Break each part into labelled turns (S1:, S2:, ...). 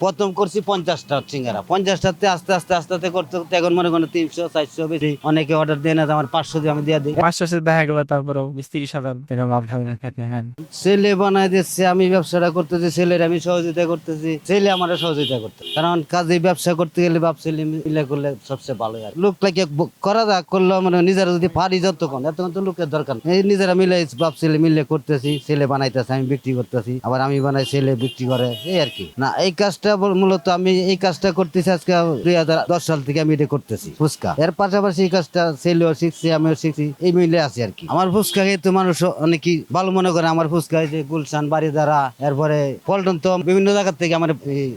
S1: প্রথম করছি পঞ্চাশটা সিঙ্গারা। পঞ্চাশটাতে আস্তে আস্তে আস্তে আস্তে করতে করতে এখন মনে করেন তিনশো চারশো বেশি। অনেকে অর্ডার দেয় না আমার পাঁচশো দিয়ে আমি দিয়ে দিই।
S2: পাঁচশো দেখা গেলো তারপরেও বিশ তিরিশ হাজার হ্যাঁ
S1: ছেলে বানায় দিচ্ছে আমি ব্যবসাটা করতেছি ছেলের আমি সহযোগিতা করতেছি। ছেলে আমার সহযোগিতা করতে কারণ কাজে ব্যবসা করতে গেলে বাপ ছেলে মিলে করলে সবচেয়ে ভালো আর লোক লাগে করা যাক করলে মানে নিজেরা যদি পারি যতক্ষণ এতক্ষণ তো লোকের দরকার। এই নিজেরা মিলে বাপ ছেলে মিলে করতেছি ছেলে বানাইতেছে আমি বিক্রি করতেছি। আবার আমি বানাই ছেলে বিক্রি করে এই আর কি। না এই কাজটা বল- মূলত আমি এই কাজটা করতেছি আজকে দুই হাজার দশ সাল থেকে আমি এটা করতেছি, ফুচকা। এর পাশাপাশি এই কাজটা ছেলেও শিখছি, আমিও শিখছি, এই মিলে আছি আর কি। আমার ফুচকা খেয়ে তো মানুষ অনেকই ভালো মনে করে। আমার ফুচকা যে গুলশান বাড়িদারা এরপরে পল্টন তো বিভিন্ন জায়গা থেকে আমার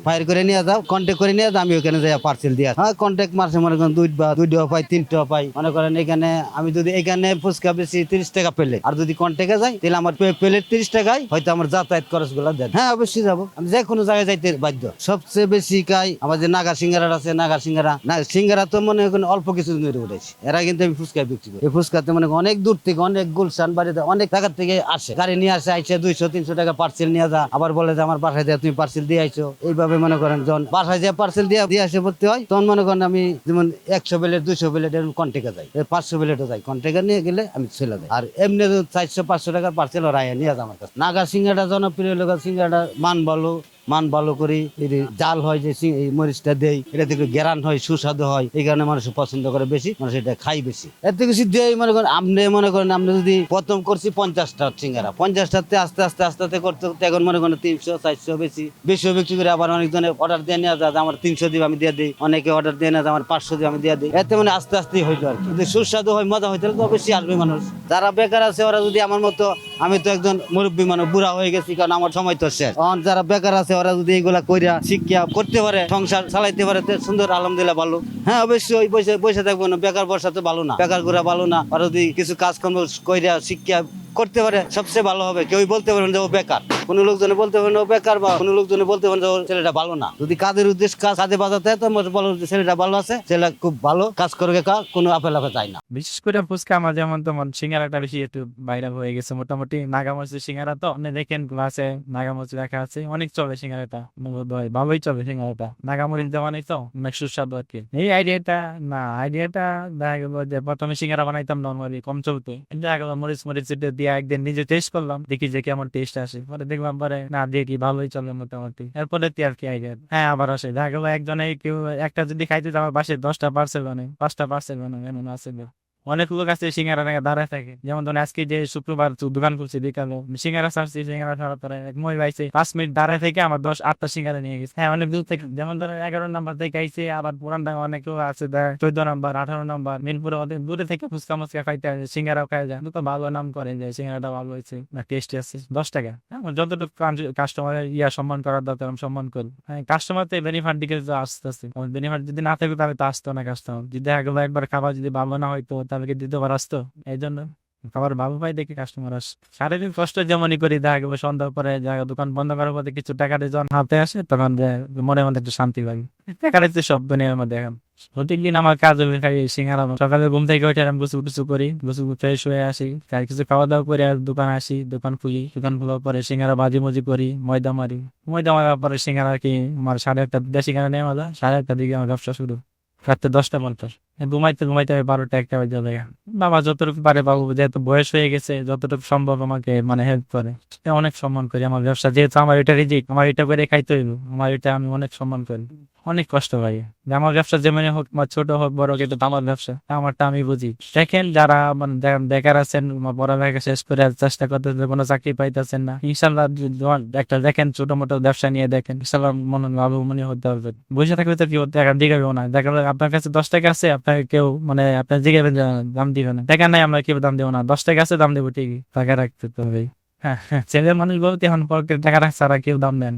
S1: ফায়ার করে নিয়ে যাও কন্ট্যাক্ট করে নিয়ে যাও, আমি ওখানে যাই পার্সেল দিয়ে। হ্যাঁ কন্ট্যাক্ট মারছে মনে করেন দুই বা দুইটাও পাই তিনটাও পাই মনে করেন এখানে আমি যদি এখানে ফুচকা বেশি তিরিশ টাকা পেলে, আর যদি কন্ট্যাক্টে যাই, তাহলে আমার প্লেট তিরিশ টাকায় হয়তো আমার যাতায়াত খরচগুলো দেন। হ্যাঁ অবশ্যই যাব। আমি যে কোনো জায়গায় যাইতে বাধ্য। সবচেয়ে বেশি খাই আমার যে নাগা সিঙ্গারা আছে, নাগা সিঙ্গারা। না, সিঙ্গারা তো মনে করেন অল্প কিছু ধরে উঠেছি। এরা কিন্তু আমি ফুচকা বিক্রি করি। এই ফুচকাতে মনে অনেক দূর থেকে অনেক গুলশান বাড়িতে অনেক জায়গা থেকে আসে। গাড়ি নিয়ে আসে, আইসে দুইশো, তিনশো টাকা পার্সেল নিয়ে যা আবার বলে যে, আমার বাসায় দিয়ে তুমি পার্সেল দিয়ে আইছো এইভাবে মনে করেন যখন বাসায় যে পার্সেল দিয়ে দিয়ে আসে ভর্তি হয়, তখন মনে করেন আমি যেমন একশো প্লেট, দুইশো প্লেট এরকম কন্টেকে যাই। পাঁচশো প্লেটও যাই। কন্টেকে নিয়ে গেলে আমি ছেলে যাই। আর এমনি চারশো, পাঁচশো টাকার পার্সেল ওরা নিয়ে যায় আমার কাছে। নাগা সিঙ্গাটা জনপ্রিয় লোক সিঙ্গাটা মান ভালো। মান ভালো করি এই জাল হয় যে এই মরিচটা দেই, এটা থেকে গেরান হয়, সুস্বাদু হয়, এই কারণে মানুষ পছন্দ করে বেশি, মানুষ এটা খাই বেশি। এর থেকে বেশি দেই মনে করেন, আপনি মনে করেন, আপনি যদি প্রথম করছি পঞ্চাশটা সিঙ্গারা, পঞ্চাশটাতে আস্তে আস্তে আস্তে আস্তে করতে করতে এখন মনে করেন তিনশো, চারশো বেশি। বেশিও বিক্রি করে আবার অনেকজনে অর্ডার দিয়ে নেওয়া যায়, আমার তিনশো দিব আমি দিয়ে দিই, অনেকে অর্ডার দিয়ে নেওয়া আমার পাঁচশো দিব আমি দিয়ে দিই। এতে মানে আস্তে আস্তেই হইল আর কি। সুস্বাদু হয়, মজা হয় তাহলে তো অবশ্যই আসবে মানুষ। যারা বেকার আছে, ওরা যদি আমার মতো আমি তো একজন মুরব্বী মানে বুড়া হয়ে গেছি, কারণ আমার সময় তো শেষ। এখন যারা বেকার আছে, ওরা যদি এগুলা কইরা শিক্ষা করতে পারে, সংসার চালাইতে পারে সুন্দর, আলহামদুলিল্লাহ, ভালো। হ্যাঁ অবশ্যই ওই পয়সা পয়সা থাকব না। বেকার বর্ষা তো ভালো না। বেকার ঘুরা ভালো না। ওরা যদি কিছু কাজকর্ম কইরা শিক্ষা করতে পারে, সবচেয়ে ভালো হবে। কেউই বলতে পারেন যে ও বেকার। কোনো লোকজনে বলতে পারেন ও বেকার বা কোনো লোকজনে বলতে পারেন যে ও ছেলেটা ভালো না। যদি কাজের উদ্দেশ্য কাজ, কাজে বাজাতে তো বলো যে ছেলেটা ভালো আছে, ছেলেটা খুব ভালো, কাজ করবে কা কোনো আপেল আপে চায় না।
S2: বিশেষ করে ফুচকা আমার যেমন তেমন সিঙ্গারাটা বেশি একটু ভাইরাল হয়ে গেছে। মোটামুটি নাগামরিচের সিঙ্গারা তো আপনি দেখেন, গ্লাসে নাগামরিচ রাখা আছে, অনেক চলে সিঙ্গারাটা। ভালোই চলে সিঙ্গারাটা। নাগামরিচ দেওয়ানি তো, অনেক সুস্বাদু আর কি। এই আইডিয়াটা, না, আইডিয়াটা দেখা গেল যে প্রথমে সিঙ্গারা বানাইতাম নর্মালি, কম চলতো। দেখা গেল মরিচ মরিচ দিয়ে একদিন নিজে টেস্ট করলাম, দেখি যে কেমন টেস্ট আসে। পরে দেখলাম, পরে না, দেখি ভালোই চলে মোটামুটি। এরপরে আর কি আইডিয়া হ্যাঁ আবার আসে। দেখা গেলো একজনে কেউ একটা যদি খাইতে আমার বাসে দশটা পার্সেল বানে পাঁচটা পার্সেল বানে এমন আছে। অনেক লোক আছে সিঙ্গারা টাকা দাঁড়ায় থাকে। যেমন ধরেন আজকে যে শুক্রবার দোকান খুলছে, বিকালে। সিঙ্গারা ছাড়ছি, সিঙ্গারা ছাড়ার পরে এক মহিলা আইছে, পাঁচ মিনিট দাঁড়ায় থেকে আমার দশ, আটটা সিঙ্গারা নিয়ে গেছে। হ্যাঁ অনেক দূর থেকে। যেমন ধরেন এগারো নাম্বার থেকে আইছে, আবার পুরান ঢাকা অনেক লোক আছে চোদ্দ নাম্বার, আঠারো নাম্বার মিনপুরে অনেক দূরে থেকে ফুচকা মুচকা খাইতে আসে, সিঙ্গারাও খাই যায়। তো ভালো নাম করে যে সিঙ্গারাটা ভালো হয়েছে, না টেস্টি আছে, দশ টাকা। হ্যাঁ যতটুকু কাস্টমারের ইয়া সম্মান করার দরকার, আমি সম্মান করি। হ্যাঁ কাস্টমার তো বেনিফার দিকে তো আসতে আসতে বেনিফার যদি না থাকতো তাহলে তো আসতো না কাস্টমার যদি গেলো একবার খাবার যদি ভালো না হয়তো তাহলে কি দ্বিতীয়বার আসতো এই জন্য খাবার ভালো পাই দেখি কাস্টমার আস। শারীরিক কষ্ট যেমনই করি, দেখা গেলো সন্ধ্যার পরে জায়গা দোকান বন্ধ করার পরে কিছু টাকা যখন হাতে আসে, তখন যে মনে মধ্যে একটু শান্তি লাগে টাকার তো সব দুনিয়ার মধ্যে এখন। প্রতিদিন আমার কাজ হবে খাই সিঙ্গারা সকালে ঘুম থেকে উঠে আমি গোসু টুসু করি গোসু ফ্রেশ হয়ে আসি, তার কিছু খাওয়া দাওয়া করে দোকান আসি, দোকান খুলি। দোকান খোলার পরে সিঙ্গারা বাজি মুজি করি, ময়দা মারি। ময়দা মারার পরে সিঙ্গারা কি আমার সাড়ে একটা দেশি সিঙ্গারা নেওয়া সাড়ে একটা দিকে আমার ব্যবসা শুরু। রাত্রে দশটা পঞ্চাশ। ঘুমাইতে ঘুমাইতে আমি বারোটা একটা বাজে লাগে বাবা যতটুকু পারে বাবু যেহেতু বয়স হয়ে গেছে, যতটুকু সম্ভব আমাকে মানে হেল্প করে। অনেক সম্মান করি আমার ব্যবসা, যেহেতু আমার এটা রিজিক, আমার এটা করে খাইতে হইব, আমার এটা আমি অনেক সম্মান করি। অনেক কষ্ট যে আমার ব্যবসা যেমন হোক, বা ছোট হোক, বড় কিন্তু আমার ব্যবসা, আমারটা আমি বুঝি। দেখেন যারা মানে বেকার আছেন, বা পড়ালেখা শেষ করে চেষ্টা করতেছেন কোনো চাকরি পাইতেছেন না ইনশাল্লাহ একটা দেখেন ছোট মোটো ব্যবসা নিয়ে দেখেন ইনশাল্লাহ মনে ভালো মনে হতে হবে বসে থাকবে তো কেউ টাকা দিগাবেও না। দেখা আপনার কাছে দশ টাকা আছে আপনাকে কেউ মানে আপনার জিগাবেন দাম দিবে না। টাকা নাই, আমরা কেউ দাম দেবো না? দশ টাকা আছে, দাম দেবো ঠিকই। টাকা রাখতে তো হবে। হ্যাঁ হ্যাঁ ছেলে মানুষ বলতে এখন পর টাকা রাখছে, আর কেউ দাম দেন